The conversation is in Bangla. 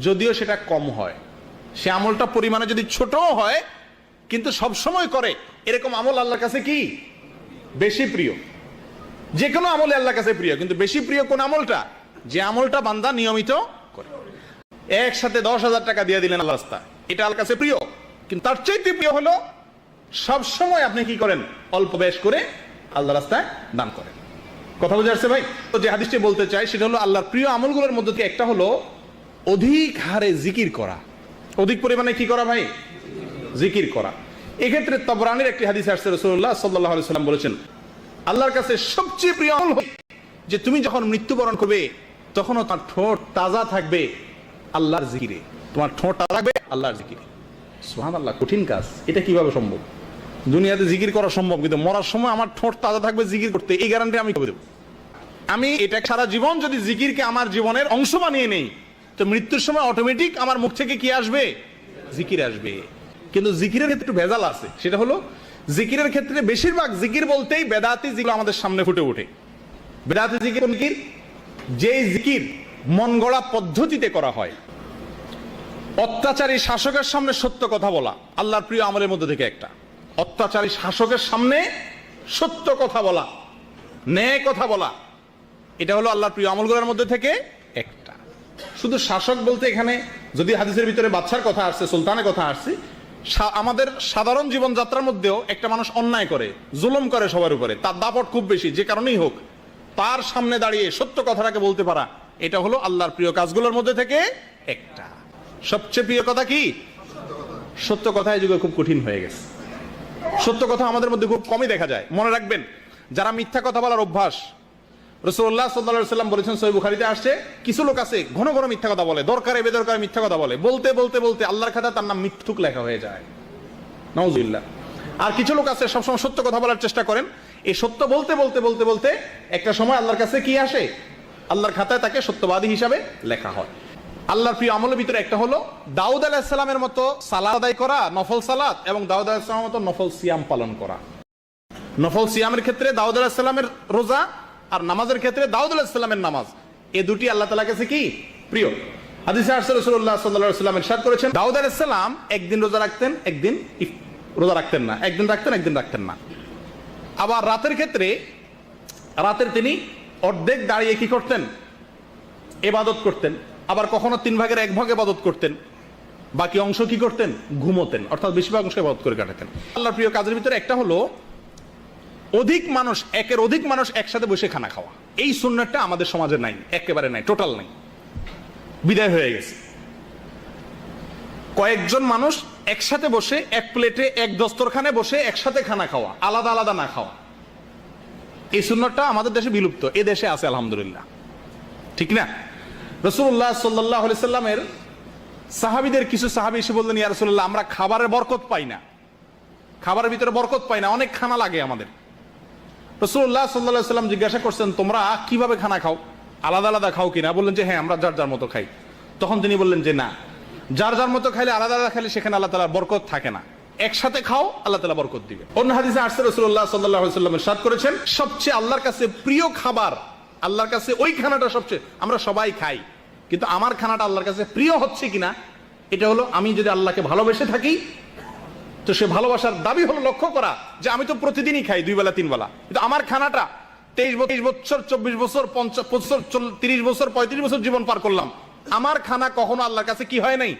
যদিও সেটা কম হয়, সে আমলটা পরিমাণে যদি ছোটও হয়, কিন্তু সব সময় করে, এরকম আমল আল্লাহর কাছে কি? বেশি প্রিয়। যে কোনো আমলে আল্লাহর কাছে প্রিয়, কিন্তু বেশি প্রিয় কোন আমলটা? যে আমলটা বান্দা নিয়মিত করে। একসাথে দশ হাজার টাকা দিয়ে দিলেন আল্লাহ এটা আল্লাহর কাছে প্রিয়, কিন্তু তার চাইতে প্রিয় হলো সব সময় আপনি কি করেন? অল্প বেশ করে আল্লাহ রাস্তায় দান করেন। কথা বুঝে আসছে ভাই? তো যে হাদিসটি বলতে চাই, সেটা হলো আল্লাহর প্রিয় আমলগুলোর মধ্যে থেকে একটা হলো অধিক হারে জিকির করা। অধিক পরিমাণে কি করা ভাই? জিকির করা। এক্ষেত্রে তবরানির একটি হাদিস আসছে রসুল্লাহ সাল্লাহ সাল্লাম বলেছেন, আল্লাহর কাছে সবচেয়ে প্রিয় আমল যে তুমি যখন মৃত্যুবরণ করবে তখনও তার ঠোঁট তাজা থাকবে আল্লাহর জিকিরে। তোমার ঠোঁট তাজা থাকবে আল্লাহর জিকিরে। সোহান আল্লাহ কঠিন কাজ। এটা কীভাবে সম্ভব? দুনিয়াতে জিকির করা সম্ভব, কিন্তু মরার সময় আমার ঠোঁট তাজা থাকবে জিকির করতে, এই গ্যারান্টি আমি দেবো? আমি এটা সারা জীবন যদি জিকিরকে আমার জীবনের অংশ বানিয়ে নেই, তো মৃত্যুর সময় অটোমেটিক আমার মুখ থেকে কি আসবে? জিকির আসবে। কিন্তু জিকিরের ক্ষেত্রে একটু ভেজাল আছে। সেটা হলো, জিকিরের ক্ষেত্রে বেশিরভাগ জিকির বলতেই বেদাতি জিকির আমাদের সামনে ফুটে ওঠে। বেদাতি জিকির জিকির? যে জিকির মন গড়া পদ্ধতিতে করা হয়। অত্যাচারী শাসকের সামনে সত্য কথা বলা, আল্লাহর প্রিয় আমলের মধ্যে থেকে একটা। অত্যাচারী শাসকের সামনে সত্য কথা বলা, ন্যায় কথা বলা, এটা হলো আল্লাহর প্রিয় আমলগুলোর মধ্যে থেকে একটা। শুধু শাসক বলতে এখানে যদি হাদিসের ভিতরে বাচ্চার কথা আসছে, সুলতানের কথা আসছে আমাদের সাধারণ জীবনযাত্রার মধ্যেও একটা মানুষ অন্যায় করে, জুলুম করে সবার উপরে, তার দাপট খুব বেশি, যে কারণেই হোক। তার সামনে দাঁড়িয়ে সত্য কথাটাকে বলতে পারা, এটা হলো আল্লাহর প্রিয় কাজগুলোর মধ্যে থেকে একটা। সবচেয়ে প্রিয় কথা কি? সত্য কথা এই যুগে খুব কঠিন হয়ে গেছে। সত্য কথা আমাদের মধ্যে খুব কমই দেখা যায়। মনে রাখবেন, যারা মিথ্যা কথা বলার অভ্যাস রসুল্লাহ সাল্লাহ সাল্লাম বলেছেন সই বুখারিতে আসছে, কিছু লোক আছে, ঘন ঘন মিথ্যা কথা বলে, দরকারে, বেদরকারে মিথ্যা কথা বলে, বলতে বলতে বলতে আল্লাহর খাতা তার নাম মিথ্যুক লেখা হয়ে যায়। নওজুল্লাহ আর কিছু লোক আছে, সবসময় সত্য কথা বলার চেষ্টা করেন এই সত্য বলতে বলতে বলতে বলতে একটা সময় আল্লাহর কাছে কি আসে? আল্লাহর খাতায় তাকে সত্যবাদী হিসাবে লেখা হয়। আল্লাহর প্রিয় আমলের ভিতরে একটা হলো দাউদ আলাহিসাল্লামের মতো সালাদ আদায় করা, নফল সালাত, এবং দাউদ আলাহিসামের মতো নফল সিয়াম পালন করা। নফল সিয়ামের ক্ষেত্রে দাউদ আলাহিসাল্লামের রোজা আর নামাজের ক্ষেত্রে দাউদ আলাহিসাল্লামের নামাজ। এ দুটি আল্লাহ তালা কাছে কি? প্রিয়। হাদিসে আসছে রসুল্লাহ সাল্লাহ সাল্লাম ইরশাদ করেছেন, দাউদ আলাইসাল্লাম একদিন রোজা রাখতেন, একদিন রোজা রাখতেন না। একদিন রাখতেন একদিন রাখতেন না। আবার রাতের ক্ষেত্রে রাতের তিনি অর্ধেক দাঁড়িয়ে কি করতেন? এবাদত করতেন। আবার কখনো তিন ভাগের এক ভাগ এবাদত করতেন। বাকি অংশ কি করতেন? ঘুমোতেন। অর্থাৎ বেশিরভাগ অংশ এবাদত করে কাটাতেন। আল্লাহর প্রিয় কাজের ভিতরে একটা হলো, অধিক মানুষ, একের অধিক মানুষ একসাথে বসে খানা খাওয়া। এই সুন্নাতটা আমাদের সমাজে নাই, একেবারে নাই, টোটাল নাই। বিদায় হয়ে গেছে। কয়েকজন মানুষ একসাথে বসে, এক প্লেটে, এক দস্তরখানে বসে একসাথে খানা খাওয়া, আলাদা আলাদা না খাওয়া। এই সুন্নতটা আমাদের দেশে বিলুপ্ত, এ দেশে আছে, আলহামদুলিল্লাহ। ঠিক না? রসুল্লাহ সাল্লাহ সাল্লামের সাহাবিদের কিছু সাহাবি এসে বললেন, ইয়া রসুল্লাহ আমরা খাবারের বরকত পাই না। খাবারের ভিতরে বরকত পাই না, অনেক খানা লাগে আমাদের। রসুল্লাহ সাল্লাহ সাল্লাম জিজ্ঞাসা করছেন, তোমরা কীভাবে খানা খাও? আলাদা আলাদা খাও কিনা বললেন যে হ্যাঁ আমরা যার যার মতো খাই। তখন তিনি বললেন যে, না যার যার মতো খাইলে আলাদা আলাদা খাইলে সেখানে আল্লাহ তালার বরকত থাকে না। একসাথে খাও, আল্লাহ তালা বরকত দিবে। অন্য হাদিসে আসছে রসুল্লাহ সাল্লাহ সাদ করেছেন, সবচেয়ে আল্লাহর কাছে প্রিয় খাবার, আল্লাহর কাছে ওই খানাটা সবচেয়ে, আমরা সবাই খাই। কিন্তু আমার খানাটা আল্লাহর কাছে প্রিয় হচ্ছে কিনা, এটা হলো আমি যদি আল্লাহকে ভালোবেসে থাকি, তো সে ভালোবাসার দাবি হলো লক্ষ্য করা যে আমি তো প্রতিদিনই খাই, দুই বেলা, তিন বেলা। কিন্তু আমার খানাটা তেইশ তেইশ বছর চব্বিশ বছর পঞ্চাশ বছর তিরিশ বছর পঁয়ত্রিশ বছর জীবন পার করলাম। আমার খানা কখনো আল্লাহর কাছে কি হয় নাই?